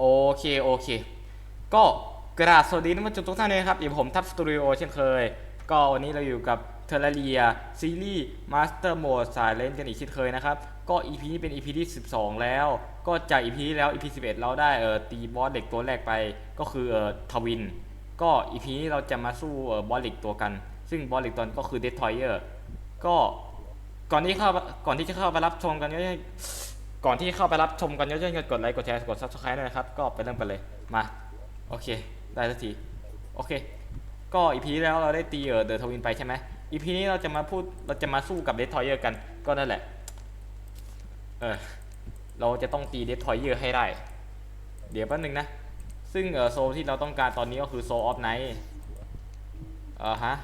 โอเค โอเค ก็กระดาบสวัสดีท่านผู้ชมทุกท่านเลยครับอยู่ผมทัพสตูดิโอเช่นเคย ก็วันนี้เราอยู่กับเทอร์เรียซีรีส์มาสเตอร์โหมดสายเล่นกันอีกเช่นเคยนะครับ ก็ EP นี้เป็น EP ที่ 12 แล้ว ก็จาก EP ที่แล้ว EP 11 เราได้เอ่อตีบอสเหล็กตัวแรกไปก็คือเอ่อทวิน ก็ EP นี้เราจะมาสู้เอ่อบอสเหล็กตัวกัน ซึ่งบอสเหล็กตัวนั้นก็คือเดททอยเออร์ก็ก่อนที่เข้าก่อนที่จะเข้าไปรับชมกันก็ ก่อนที่เข้าไปรับชมกันเยอะๆกดไลค์กดแชร์กด subscribe ด้วยนะครับ ก็ไปเริ่มกันเลยมา โอเค ได้สักที โอเค ก็อีพีแล้วเราได้ตีเออเดอะทวินไปใช่ไหมอีพีนี้เราจะมาพูดเราจะมาสู้กับเดททอยเออร์กันก็นั่นแหละ เออเราจะต้องตีเดททอยเออร์ให้ได้ เดี๋ยวแป๊บนึงนะ ซึ่งเออโซลที่เราต้องการตอนนี้ก็คือโซลออฟไนท์เออฮะ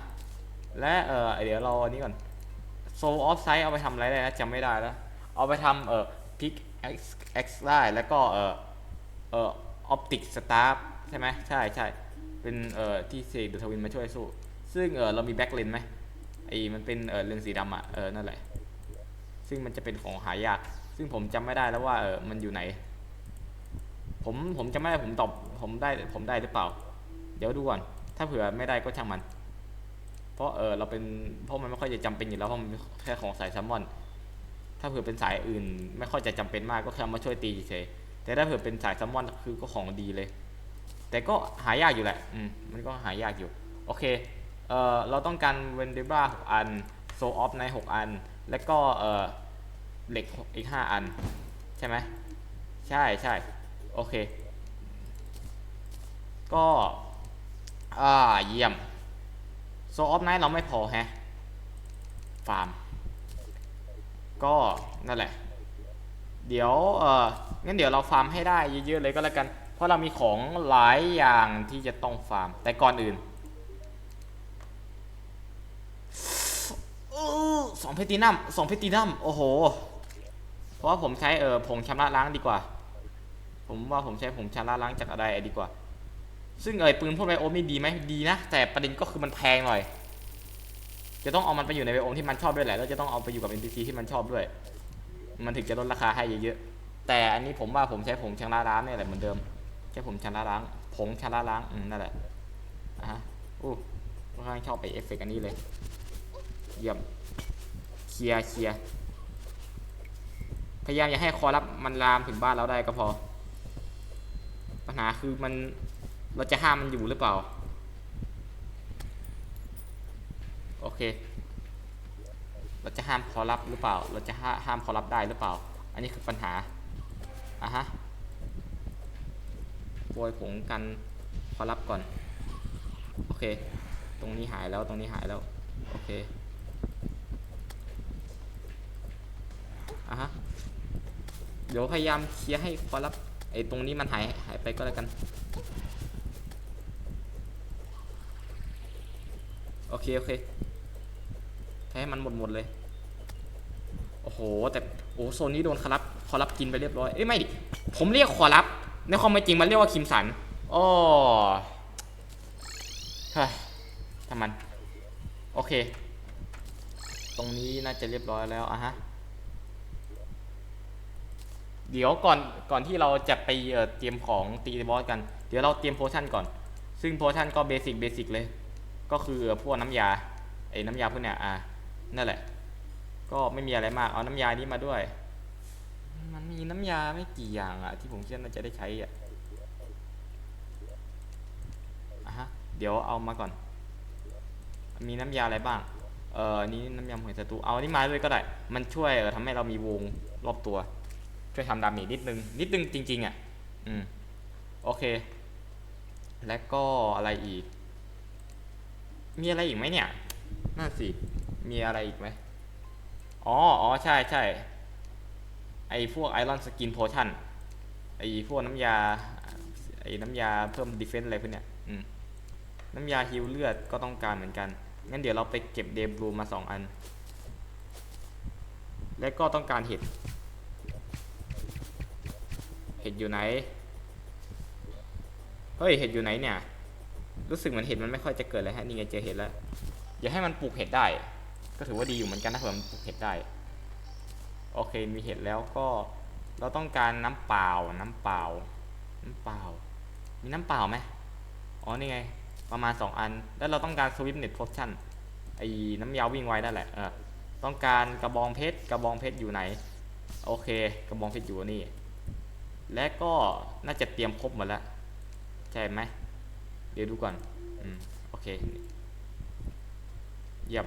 และเออเดี๋ยวเราอันนี้ก่อนโซลออฟไซต์เอาไปทำอะไรได้นะจำไม่ได้แล้ว เอาไปทำเออ พิกเอ็กซ์ได้แล้วก็เออเออออปติกสตาร์ใช่ไหมใช่ใช่เป็นเอ่อที่เซกเดอะทวินมาช่วยสู้ ซึ่งเออเรามีแบ็กเลนไหมไอ้มันเป็นเออเลนสีดำอะเออนั่นแหละ ซึ่งมันจะเป็นของหายาก ซึ่งผมจำไม่ได้แล้วว่าเออมันอยู่ไหน ผมผมจำไม่ได้ผมตอบผมได้ผมได้หรือเปล่า เดี๋ยวดูก่อน ถ้าเผื่อไม่ได้ก็ช่างมัน เพราะเออเราเป็นเพราะมันไม่ค่อยจะจำเป็นอยู่แล้วเพราะมันเป็นแค่ของสายแซลมอน ถ้าเผื่อเป็นสายอื่น ไม่ค่อยจะจำเป็นมากก็แค่ามาช่วยตีเฉยแต่ถ้าเผื่อเป็นสายแซลมอนคือก็ของดีเลย แต่ก็หายากอยู่แหละ อืม มันก็หายากอยู่ โอเค เอ่อ เราต้องการเวนเดบ้าหกอัน โซออฟในหกอัน แล้วก็เอ่อ เหล็กอีกห้าอัน ใช่ไหม ใช่ใช่ โอเค ก็ อ่า เยี่ยม โซออฟไนท์เราไม่พอแฮะ ฟาร์ม ก็นั่นแหละ เดี๋ยวเอองั้นเดี๋ยวเราฟาร์มให้ได้เยอะๆเลยก็แล้วกัน เพราะเรามีของหลายอย่างที่จะต้องฟาร์ม แต่ก่อนอื่นอสองเพตินัมสองเพตินัมโอ้โห เพราะว่าผมใช้เออผงชำระล้างดีกว่า ผมว่าผมใช้ผงชำระล้างจากอะไรดีกว่า ซึ่งเออปืนพวกไบโอไม่ดีไหมดีนะ แต่ประเด็นก็คือมันแพงหน่อย จะต้องเอามันไปอยู่ในไบโอมที่มันชอบด้วยแหละแล้วจะต้องเอาไปอยู่กับ NPC ที่มันชอบด้วย มันถึงจะลดราคาให้เยอะๆแต่อันนี้ผมว่าผมใช้ผงชำระล้างเนี่ยแหละเหมือนเดิมใช้ผมชำระล้าง ผงชำระล้างอืมนั่นแหละอะฮะอู้ค่อนข้างชอบไปเอฟเฟกต์อันนี้เลยเยี่ยมเคลียร์เคลียร์พยายามอย่าให้คอรับมันลามถึงบ้านเราได้ก็พอ ปัญหาคือมันเราจะห้ามมันอยู่หรือเปล่า โอเค เราจะห้ามคอรับหรือเปล่า เราจะห้าห้ามคอรับได้หรือเปล่า อันนี้คือปัญหาอะฮะโปรยผงกันคอรับก่อน โอเค ตรงนี้หายแล้ว ตรงนี้หายแล้ว โอเคอะฮะ เดี๋ยวพยายามเคลียร์ให้คอรับไอ้ตรงนี้มันหายหายไปก็แล้วกัน โอเค โอเค ให้มันหมดหมดเลย โอ้โห แต่โอ้โซนนี้โดนคอรับคอรับกินไปเรียบร้อย เอ้ยไม่ดิ ผมเรียกคอรับ ในความเป็นจริงมันเรียกว่าคิมสันอ๋อฮ้ยทำมัน โอเค ตรงนี้น่าจะเรียบร้อยแล้วอะฮะ เดี๋ยวก่อนก่อนที่เราจะไปเตรียมของตีบอสกัน เดี๋ยวเราเตรียมโพชั่นก่อน ซึ่งโพชั่นก็เบสิกเบสิกเลย ก็คือพวกน้ำยาไอ้น้ำยาพวกเนี้ยอ่า นั่นแหละ ก็ไม่มีอะไรมาก เอาน้ำยานี้มาด้วย มันมีน้ำยาไม่กี่อย่างอะที่ผมคิดว่าน่าจะได้ใช้อะอะฮะ เดี๋ยวเอามาก่อน มีน้ำยาอะไรบ้าง เอออันนี้น้ำยาหอยศัตรูเอาอันนี้มาด้วยก็ได้ มันช่วยเออทำให้เรามีวงรอบตัว ช่วยทำดาเมจนิดนึง นิดนึงจริง ๆอะ อืม โอเค และก็อะไรอีก มีอะไรอีกไหมเนี่ย น่าสิ มีอะไรอีกไหมอ๋ออ๋อใช่ใช่ไอพวกไอรอนสกินโพชั่นไอพวกน้ำยา ไอน้ำยาเพิ่มดีเฟนส์อะไรพวกเนี้ยน้ำยาฮิวเลือดก็ต้องการเหมือนกัน งั้นเดี๋ยวเราไปเก็บเดบรูมาสองอัน และก็ต้องการเห็ด เห็ดอยู่ไหน เฮ้ย เห็ดอยู่ไหนเนี่ย รู้สึกเหมือนเห็ดมันไม่ค่อยจะเกิดเลยฮะ นี่ไงเจอเห็ดแล้ว อย่าให้มันปลูกเห็ดได้ ก็ถือว่าดีอยู่เหมือนกันนะเผื่อมันปลูกเห็ดได้ โอเคมีเห็ดแล้วก็เราต้องการน้ำเปล่า น้ำเปล่า น้ำเปล่า มีน้ำเปล่าไหมอ๋อนี่ไง ประมาณ 2 อัน แล้วเราต้องการสวิปเน็ตโพชั่นไอ้น้ำยาวิ่งไวนั่นแหละเออต้องการกระบองเพชรกระบองเพชรอยู่ไหน โอเค กระบองเพชรอยู่นี่ และก็น่าจะเตรียมครบหมดแล้วใช่ไหมเดี๋ยวดูก่อนอืมโอเคเยี่ยม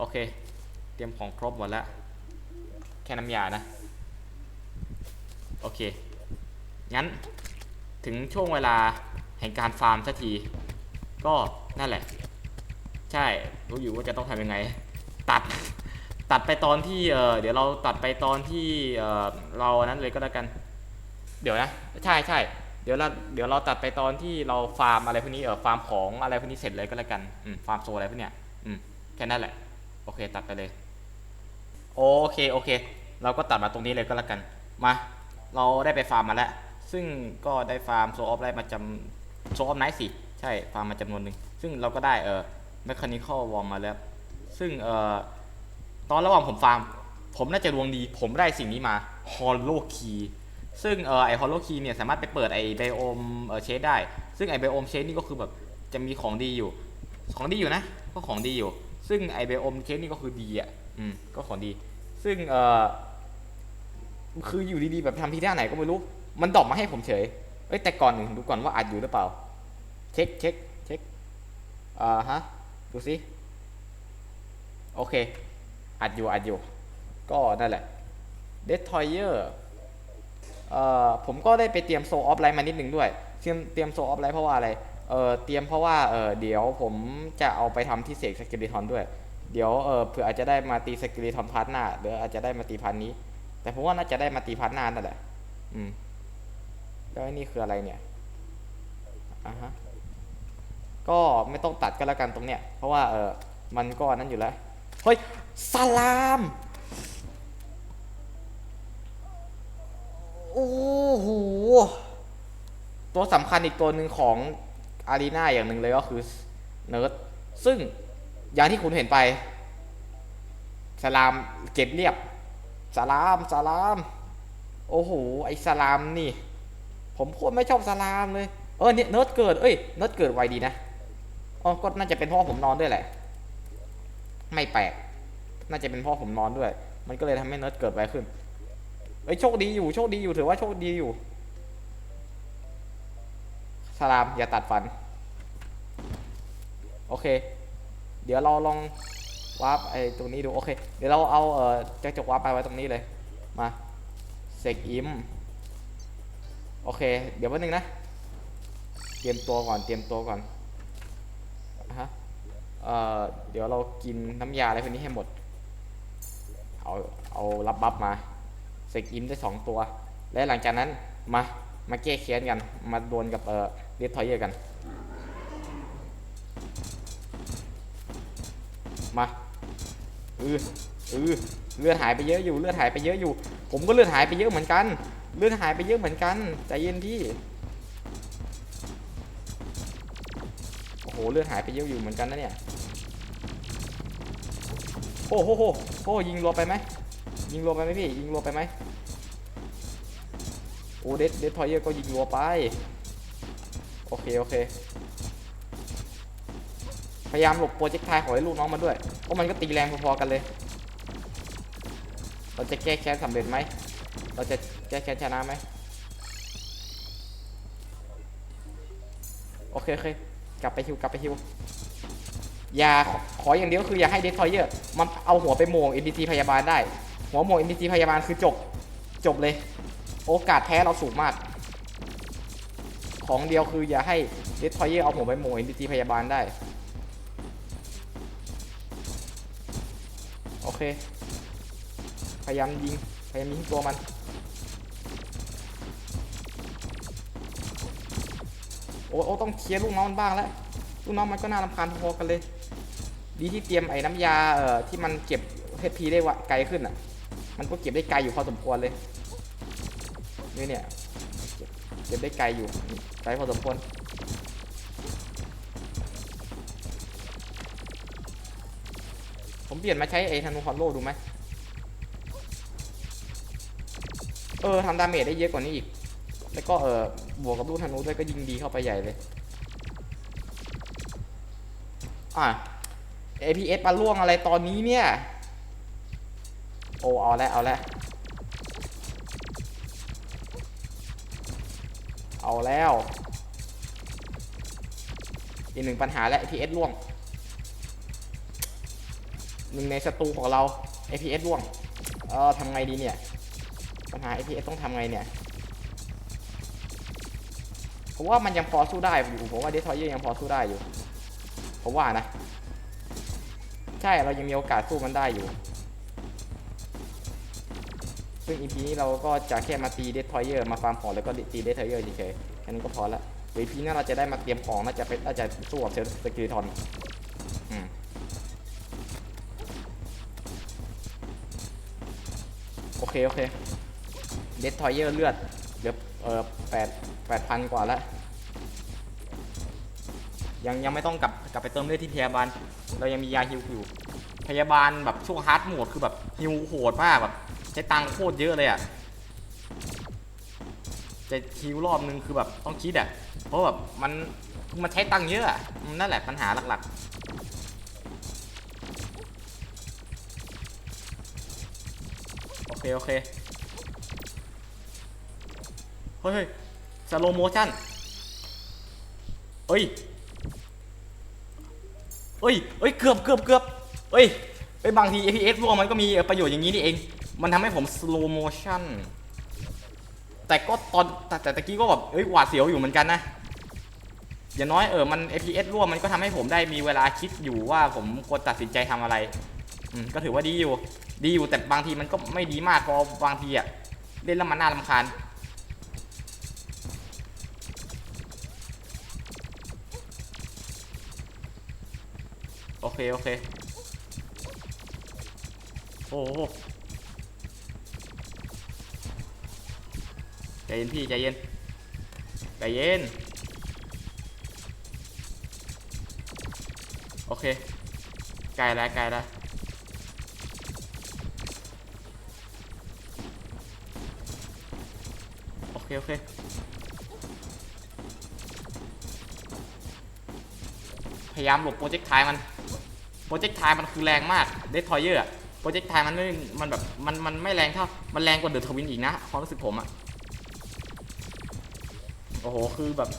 โอเค เตรียมของครบหมดแล้ว แค่น้ำยานะ โอเค งั้นถึงช่วงเวลาแห่งการฟาร์มสักที ก็นั่นแหละ ใช่รู้อยู่ว่าจะต้องทำยังไง ตัดตัดไปตอนที่เออเดี๋ยวเราตัดไปตอนที่เออเรานั้นเลยก็แล้วกัน เดี๋ยวนะ ใช่ใช่เดี๋ยวเราเดี๋ยวเราตัดไปตอนที่เราฟาร์มอะไรพวกนี้เออฟาร์มของอะไรพวกนี้เสร็จเลยก็แล้วกันอืมฟาร์มโซอะไรพวกเนี้ยอืมแค่นั้นแหละ อเค ตัดไปเลย โอเค โอเค เราก็ตัดมาตรงนี้เลยก็แล้วกัน มา เราได้ไปฟาร์มมาแล้ว ซึ่งก็ได้ฟาร์มโซออฟได้มาจำโซออฟไนท์สิ ใช่ ฟาร์มมาจำนวนหนึ่ง ซึ่งเราก็ได้เออแมคคานิคอลวอร์มมาแล้ว ซึ่งเอ่อตอนระหว่างผมฟาร์ม ผมน่าจะดวงดี ผมได้สิ่งนี้มา Hollow Key ซึ่งเออไอ Hollow Key เนี่ยสามารถไปเปิดไอไบโอมเออเชดได้ ซึ่งไอไบโอมเชดนี่ก็คือแบบจะมีของดีอยู่ ของดีอยู่นะ ก็ของดีอยู่ ซึ่งไอไบโอมเชดนี่ก็คือดีอะอืมก็ของดี ซึ่งเอ่อคืออยู่ดีๆแบบทำที่ท่าไหนก็ไม่รู้ มันดรอปมาให้ผมเฉยเอ้ยแต่ก่อนหนึ่งดูก่อนว่าอัดอยู่หรือเปล่า เช็คเช็คเช็คอ่าฮะดูสิโอเค อัดอยู่อัดอยู่ ก็นั่นแหละ d e s t r o y e r เอ่อผมก็ได้ไปเตรียมโซออฟไลน์มานิดหนึ่งด้วย เตรียมเตรียมโซออฟไลน์เพราะว่าอะไร เออเตรียมเพราะว่าเออเดี๋ยวผมจะเอาไปทำที่เสกสกิลิทอนด้วย เดี๋ยวเออเผื่ออาจจะได้มาตีสกิลิทอนพาร์ทหน้าหรืออาจจะได้มาตีพาร์ทนี้ แต่ผมว่าน่าจะได้มาตีพาร์ทหน้านั่นแหละ อืม แล้วนี่คืออะไรเนี่ยอะฮะ ก็ไม่ต้องตัดก็แล้วกันตรงเนี้ย เพราะว่าเออมันก็นนั้นอยู่แล้ว เฮ้ยสลามโอ้โหตัวสำคัญอีกตัวหนึ่งของ อารีนาอย่างหนึ่งเลยก็คือเนิร์ดซึ่งอย่างที่คุณเห็นไป สลามเก็บเรียบสลามสลาม โอ้โหไอสลามนี่ ผมโคตรไม่ชอบสลามเลย เออเนี่ยเนิร์ดเกิดเอ้ยเนิร์ดเกิดไวดีนะอ๋อก็น่าจะเป็นพราะผมนอนด้วยแหละ ไม่แปลกน่าจะเป็นพราะผมนอนด้วย มันก็เลยทำให้เนิร์ดเกิดไวขึ้นเอ้ยโชคดีอยู่โชคดีอยู่ถือว่าโชคดีอยู่ สลามอย่าตัดฟัน โอเค เดี๋ยวเราลองวาร์ปไอ้ตรงนี้ดูโอเค เดี๋ยวเราเอาเอ่อแจ็คจกวาร์ปไปไว้ตรงนี้เลย มาเสกอิมโอเค เดี๋ยวแป๊บนึงนะ เตรียมตัวก่อน เตรียมตัวก่อนอะฮะเอ่อเดี๋ยวเรากินน้ำยาอะไรพวกนี้ให้หมด เอาเอารับบัฟมาเสกอิมได้สองตัว และหลังจากนั้นมามาแก้แค้นกัน มาดวลกับเอ่อ เรดทอยเยอร์กัน มาเออเออเลือดหายไปเยอะอยู่ เลือดหายไปเยอะอยู่ ผมก็เลือดหายไปเยอะเหมือนกัน เลือดหายไปเยอะเหมือนกัน ใจเย็นพี่ โอ้โห เลือดหายไปเยอะอยู่เหมือนกันนะเนี่ย โอ้โหโหโอ้ยิงรัวไปไหม ยิงรัวไปไหมพี่ ยิงรัวไปไหมโอ้เดดเดดทอยเยอร์ก็ยิงรัวไป โอเค โอเค พยายามหลบโปรเจกต์ทายของไอ้ลูกน้องมาด้วยเพราะมันก็ตีแรงพอๆกันเลย เราจะแก้แค้นสำเร็จไหม เราจะแก้แค้นชนะไหมโอเคโอเคกลับไปฮิวกลับไปฮิวอย่าขอขออย่างเดียวคืออย่าให้เดททอยเยอร์มันเอาหัวไปโมง NPC พยาบาลได้ หัวโมง NPC พยาบาลคือจบ จบเลย โอกาสแพ้เราสูงมาก ของเดียวคืออย่าให้เดททอยเยอร์เอาหัวไปโหมง NPC พยาบาลได้ โอเค พยายามยิง พยายามยิงตัวมัน โอ้โอ้ต้องเคลียร์ลูกน้องมันบ้างแล้ว ลูกน้องมันก็น่ารำคาญพอๆกันเลย ดีที่เตรียมไอ้น้ำยาเอ่อที่มันเก็บเ p ได้วะไกลขึ้นอะ มันก็เก็บได้ไกลอยู่พอสมควรเลย นี่เนี่ยเก็บได้ไกลอยู่ ไกลพอสมควรผมเปลี่ยนมาใช้ไอ้ธนูฮอลโลดูไหมเออทำดาเมจได้เยอะกว่านี้อีก แล้วก็เออบวกกับลูกธนูด้วยก็ยิงดีเข้าไปใหญ่เลยอะ APS มาล่วงอะไรตอนนี้เนี่ย โอ้เอาล้วเอาล้ว เอาแล้ว อีกหนึ่งปัญหาและ APS ล่วง หนึ่งในศัตรูของเรา APS ล่วง เออทำไงดีเนี่ย ปัญหา APS ต้องทำไงเนี่ยผมว่ามันยังพอสู้ได้อยู่ ผมว่าเดททอยเยอร์ยังพอสู้ได้อยู่ ผมว่านะ ใช่ เรายังมีโอกาสสู้มันได้อยู่ ซึ่ง EP นี้เราก็จะแค่มาตีเดททอยเยอร์มาฟาร์มของแล้วก็ตีเดททอยเยอร์เฉยๆแค่นี้นก็พอละเดี๋ยว EP หน้าเราจะได้มาเตรียมของน่าจะเป็นน่าจะสู้กับเซลสกิลทอนอืมโอเค โอเคเดททอยเยอร์เลือดเหลือเออแปดแปดพันกว่าแล้วยังยังไม่ต้องกลับกลับไปเติมเลือดที่พยาบาล เรายังมียาฮิวอยู่พยาบาลแบบช่วงฮาร์ดโหมดคือแบบฮิวโหดมากแบบ ใช้ตังค์โคตรเยอะเลยอะ่ะจะฮิวรอบนึงคือแบบต้องคิดอะ่ะ เพราะแบบมันมันใช้ตังค์เยอะอะมันนั่นแหละปัญหาหลักๆ โอเค โอเค เฮ้ยสโลโมชั่นเอ้ยเอ้ยเอ้ย เกือบเกือบเกือบเอ้ยเอ้ยบางที APS ร่วงมันก็มีประโยชน์อย่างนี้นี่เอง มันทำให้ผม slow motion แต่ก็ตอนแต่แต่ตะกี้ก็แบบเอ้ยหวาดเสียวอยู่เหมือนกันนะอย่างน้อยเออมัน APS ร่วงมันก็ทำให้ผมได้มีเวลาคิดอยู่ว่าผมควรตัดสินใจทำอะไรอืมก็ถือว่าดีอยู่ ดีอยู่แต่บางทีมันก็ไม่ดีมากพราะบางทีอะเล่นแล้วมันน่ารำคาญโอเค โอเค โอ้ ใจเย็นพี่ใจเย็นใจเย็นโอเคใกลแล้วใกลแล้วโอเคโอเคพยายามหลบโปรเจกต์ทายมันโปรเจกต์ทายมันคือแรงมากเดททอยเยอร์โปรเจกต์ทายมันไม่มันแบบมันมันไม่แรงเท่ามันแรงกว่าเดอะทวินอีกนะความรู้สึกผมอะ โอ้โห คือแบบ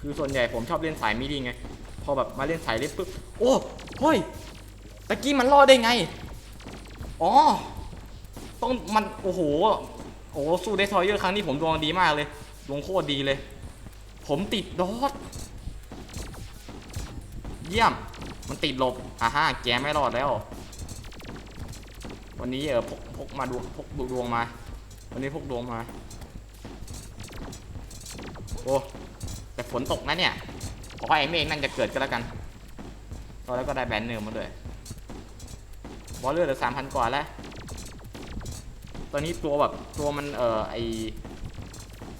คือส่วนใหญ่ผมชอบเล่นสายมิดีไง พอแบบมาเล่นสายเล่นปุ๊บ โอ้เฮ้ยตะกี้มันรอดได้ไง อ๋อ ต้องมัน โอ้โห โอ้โหสู้เดททอยเยอร์ครั้งนี้ผมดวงดีมากเลย ดวงโคตรดีเลย ผมติดดอทเยี่ยม มันติดหลบอ่าฮะแกไม่รอดแล้ว วันนี้เออพกพกมาดวงพกดวงมา วันนี้พกดวงมา โอ้แต่ฝนตกนะเนี่ยขอให้ไอ้เมฆนั่นจะเกิดก็แล้วกันตอนแล้วก็ได้แบนเนอร์มาด้วยบอลเลือดเหลือสามพันกว่าแล้ว ตอนนี้ตัวแบบตัวมันเออไอ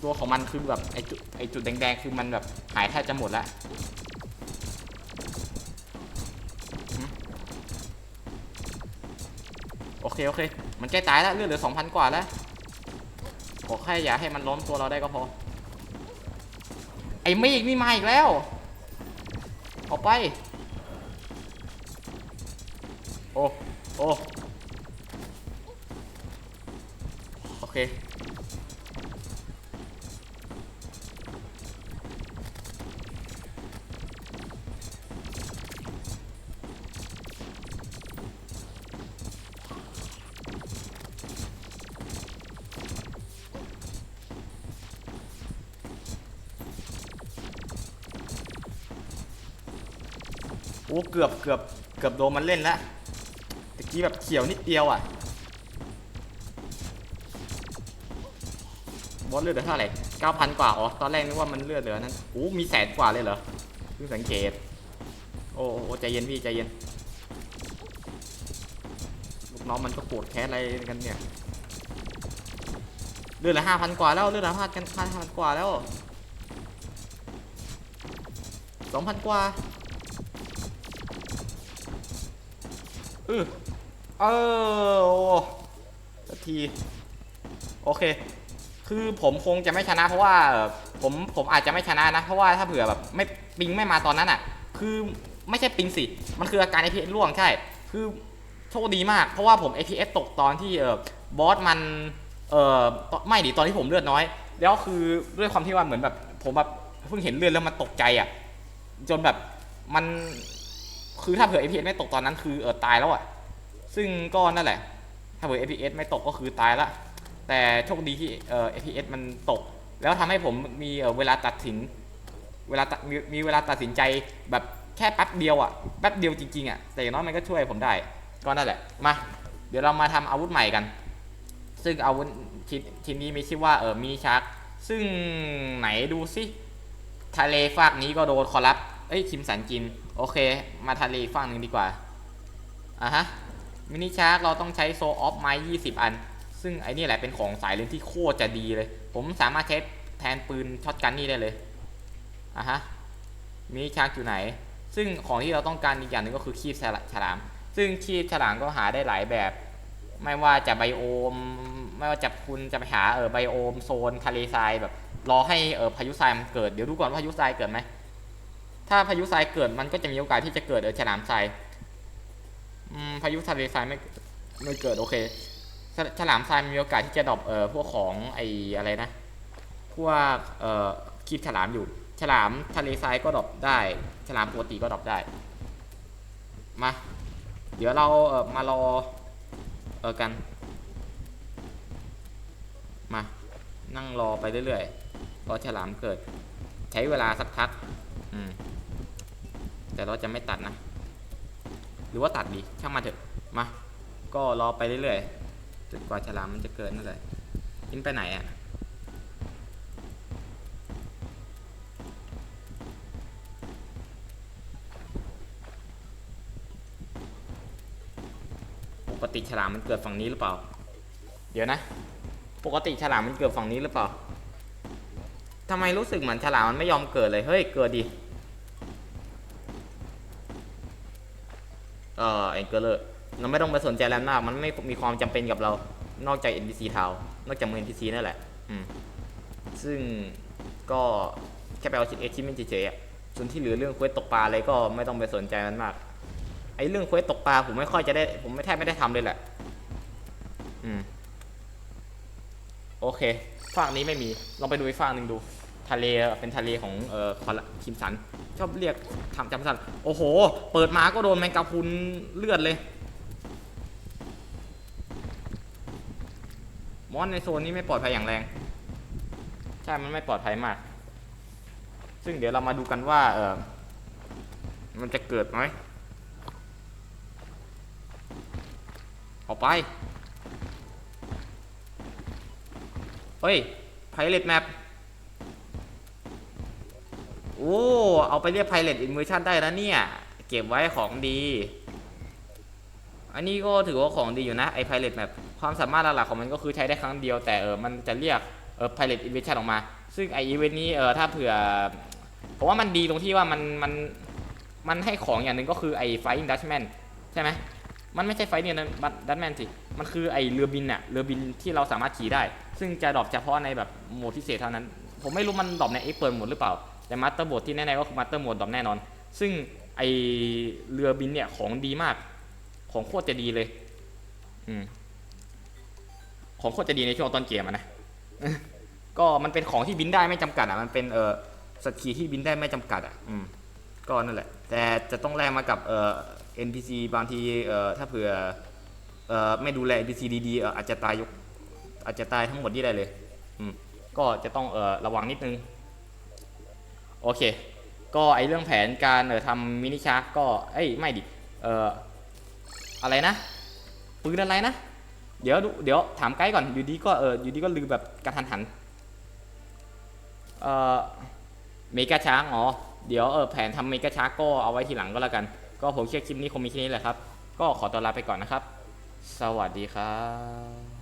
ตัวของมันคือแบบไอจุดไอจุดแดงๆคือมันแบบหายแทบจะหมดแล้ว เคโอเค มันใกล้ตายแล้วเลือดเหลือสองพันกว่าแล้วขอแค่อย่าให้มันล้มตัวเราได้ก็พอ ไอ้เมฆนี่มาอีกแล้ว ออกไป โอ้ โอ้ โอเค อ้เกือบเกือบเกือบโดนมันเล่นแล้วตะกี้แบบเขียวนิดเดียวอะบอสเลือดเหลือเท่าไหร่เก้าพันกว่าอ๋อตอนแรกนึกว่ามันเลือดเหลือนั้นโอ้มีแสนกว่าเลยเหรอเพิ่งสังเกต โอ้โอ้ใจเย็นพี่ใจเย็นลูกน้องมันก็โกรธแค้นอะไรกันเนี่ยเลือดลือห้าพันกว่าแล้วเลือดลือห้าพันห้าพันกว่าแล้วสองพันกว่า เออเออโอ้สักที โอเค คือผมคงจะไม่ชนะเพราะว่าผมผมอาจจะไม่ชนะนะ เพราะว่าถ้าเผื่อแบบไม่ปิงไม่มาตอนนั้นอะ คือไม่ใช่ปิงสิ มันคืออาการ APS ร่วงใช่ คือโชคดีมาก เพราะว่าผม APS ตกตอนที่เออบอสมัน เออไม่ดิตอนที่ผมเลือดน้อย แล้วคือด้วยความที่ว่าเหมือนแบบผมแบบเพิ่งเห็นเลือดแล้วมันตกใจอะ จนแบบมัน คือถ้าเผื่อ APS ไม่ตกตอนนั้นคือเออตายแล้วอะ ซึ่งก็นั่นแหละ ถ้าเผื่อ APS ไม่ตกก็คือตายละ แต่โชคดีที่เออ APS มันตก แล้วทำให้ผมมีเออเวลาตัดสิน เวลาตัดมีมีเวลาตัดสินใจแบบแค่แป๊บเดียวอะ แป๊บเดียวจริงๆอะ แต่อย่างน้อยมันก็ช่วยผมได้ ก็นั่นแหละ มา เดี๋ยวเรามาทำอาวุธใหม่กัน ซึ่งอาวุธชิ้นชิ้นนี้มีชื่อว่าเออมินิชาร์กซึ่งไหนดูสิทะเลฝากนี้ก็โดนคอรับเอ้ยคิมสันกิน โอเค มาทะเลฝากหนึ่งดีกว่า อะฮะ มินิชาร์กเราต้องใช้โซออฟไม้20อัน ซึ่งไอ้นี่แหละเป็นของสายเล่นที่โคตรจะดีเลย ผมสามารถใช้แทนปืนช็อตกันนี่ได้เลย อะฮะ มินิชาร์กอยู่ไหน ซึ่งของที่เราต้องการอีกอย่างหนึ่งก็คือคีบฉลาม ซึ่งคีบฉลามก็หาได้หลายแบบ ไม่ว่าจะไบโอม ไม่ว่าจะคุณจะไปหาเออไบโอมโซนทะเลทรายแบบ รอให้เออพายุทรายมันเกิด เดี๋ยวดูก่อนว่าพายุทรายเกิดไหม ถ้าพายุทรายเกิดมันก็จะมีโอกาสที่จะเกิดเออฉลามทรายพายุทะเลทรายไม่ไม่เกิดโอเคฉฉลามทรายมีโอกาสที่จะดรอปเอ่อพวกของไออะไรนะ พวกเอ่อคลิปฉลามอยู่ ฉลามทะเลทรายก็ดรอปได้ ฉลามปกติก็ดรอปได้ มา เดี๋ยวเราเอ่อมารอเออกัน มา นั่งรอไปเรื่อยๆ รอฉลามเกิด ใช้เวลาสักพัก อืม แต่เราจะไม่ตัดนะ หรือว่าตัดดีช่างมาเถอะมาก็รอไปเรื่อยๆจนกว่าฉลามมันจะเกิดนั่นแหละกินไปไหนอะ่ะปกติฉลามมันเกิดฝั่งนี้หรือเปล่า เดี๋ยวนะ ปกติฉลามมันเกิดฝั่งนี้หรือเปล่าทำไมรู้สึกเหมือนฉลามมันไม่ยอมเกิดเลย เฮ้ย เกิดดิ เอ่อเอ็นเกอร์เลอร์เราไม่ต้องไปสนใจแล้วมากมันไม่มีความจำเป็นกับเรา นอกจาก NPC เทานอกจากมือ NPC นั่นแหละอืมซึ่งก็แค่ไปเอาชิ้นเอชิ้นมันเฉยๆอะส่วนที่เหลือเรื่องเควสตกปลาอะไรก็ไม่ต้องไปสนใจมันมาก ไอ้เรื่องเควสตกปลาผมไม่ค่อยจะได้ ผมไม่แทบไม่ได้ทำเลยแหละ อืม โอเคฝั่งนี้ไม่มี ลองไปดูอีกฝั่งหนึ่งดู ทะเลเป็นทะเลของเอ่อคอลคิมสัน ชอบเรียกทำจำสันโอ้โห เปิดมาก็โดนแมงกะพุนเลือดเลย มอนในโซนนี้ไม่ปลอดภัยอย่างแรง ใช่ มันไม่ปลอดภัยมาก ซึ่งเดี๋ยวเรามาดูกันว่าเออมันจะเกิดไหมออกไป เฮ้ยไพเรตแมป โอ้ เอาไปเรียก Pilot Immersion ได้แล้วเนี่ย เก็บไว้ของดี อันนี้ก็ถือว่าของดีอยู่นะไอ้ Pilot Map ความสามารถหลักๆของมันก็คือใช้ได้ครั้งเดียวแต่เออมันจะเรียกเออ Pilot Immersion ออกมา ซึ่งไออีเวนต์นี้เออถ้าเผื่อผมว่ามันดีตรงที่ว่ามันมันมันให้ของอย่างหนึ่งก็คือไอ้ Flying Dutchman ใช่ไหมมันไม่ใช่ไฟเนี่ยดัตแมนสิ มันคือไอเรือบินอะเรือบินที่เราสามารถขี่ได้ ซึ่งจะดรอปเฉพาะในแบบโหมดพิเศษเท่านั้น ผมไม่รู้มันดรอปในเอ็กเปิดโหมดหรือเปล่า แต่มาสเตอร์โหมดที่แน่ๆก็คือมาสเตอร์โหมดดอปแน่นอน ซึ่งไอเรือบินเนี่ยของดีมาก ของโคตรจะดีเลยอืมของโคตรจะดีในช่วงต้นเกมนะก็มันเป็นของที่บินได้ไม่จำกัดอะมันเป็นเออสกีที่บินได้ไม่จำกัดอะอืมก็นั่นแหละ แต่จะต้องแลกมากับเอ่อ NPC บางทีเอ่อถ้าเผื่อเอ่อไม่ดูแล NPC ดีๆเอ่ออาจจะตายยกอาจจะตายทั้งหมดที่ได้เลยอืมก็จะต้องเอ่อระวังนิดนึง โอเค ก็ไอเรื่องแผนการเออทำมินิชาร์กก็เอ้ยไม่ดิเอ่ออะไรนะปืนอะไรนะ เดี๋ยวดูเดี๋ยวถามไกด์ก่อนอยู่ดีก็เอออยู่ดีก็ลืมแบบกระทันหันเอ่อเมกาช้างอ๋อเดี๋ยวเออแผนทำเมกาช้างก็เอาไว้ทีหลังก็แล้วกัน ก็ผมเชื่อคลิปนี้คงมีแค่นี้แหละครับ ก็ขอตัวลาไปก่อนนะครับ สวัสดีครับ